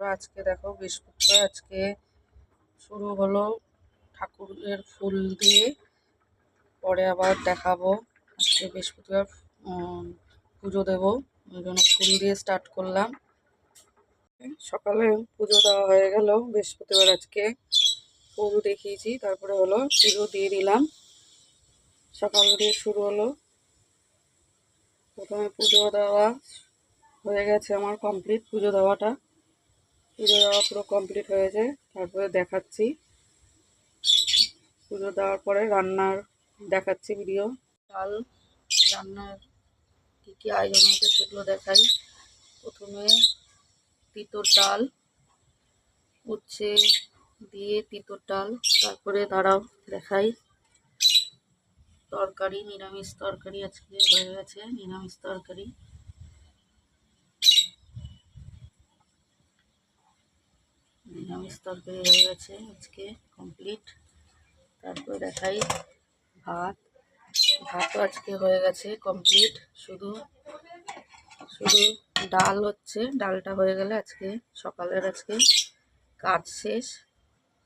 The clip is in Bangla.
আজকে দেখো বৃহস্পতিবার, আজকে শুরু হলো ঠাকুরের ফুল দিয়ে। পরে আবার দেখাবো আজকে বৃহস্পতিবার পুজো দেবো। ওই জন্য ফুল দিয়ে স্টার্ট করলাম। সকালে পুজো দেওয়া হয়ে গেল বৃহস্পতিবার আজকে। ফুল দেখিয়েছি, তারপরে হলো পুজো দিয়ে দিলাম। সকাল দিয়ে শুরু হলো। প্রথমে পুজো দেওয়া হয়ে গেছে আমার কমপ্লিট পুজো দেওয়াটা। পুজো দেওয়া পুরো কমপ্লিট হয়েছে তারপরে দেখাচ্ছি। পুজো দেওয়ার পরে রান্নার দেখাচ্ছি ভিডিও ডাল রান্নার কী কী আয়োজন হয়েছে সেগুলো দেখাই। প্রথমে তিতর ডাল, উচ্ছে দিয়ে তিতর ডাল, তারপরে দাঁড়াও দেখাই। তরকারি, নিরামিষ তরকারি আজকে হয়ে গেছে, নিরামিষ তরকারি। নিরামিষ তরকারি হয়ে গেছে আজকে কমপ্লিট তারপর দেখাই ভাত। ভাতও আজকে হয়ে গেছে কমপ্লিট শুধু শুধু ডাল হচ্ছে। ডালটা হয়ে গেলে আজকে সকালের আজকে কাজ শেষ।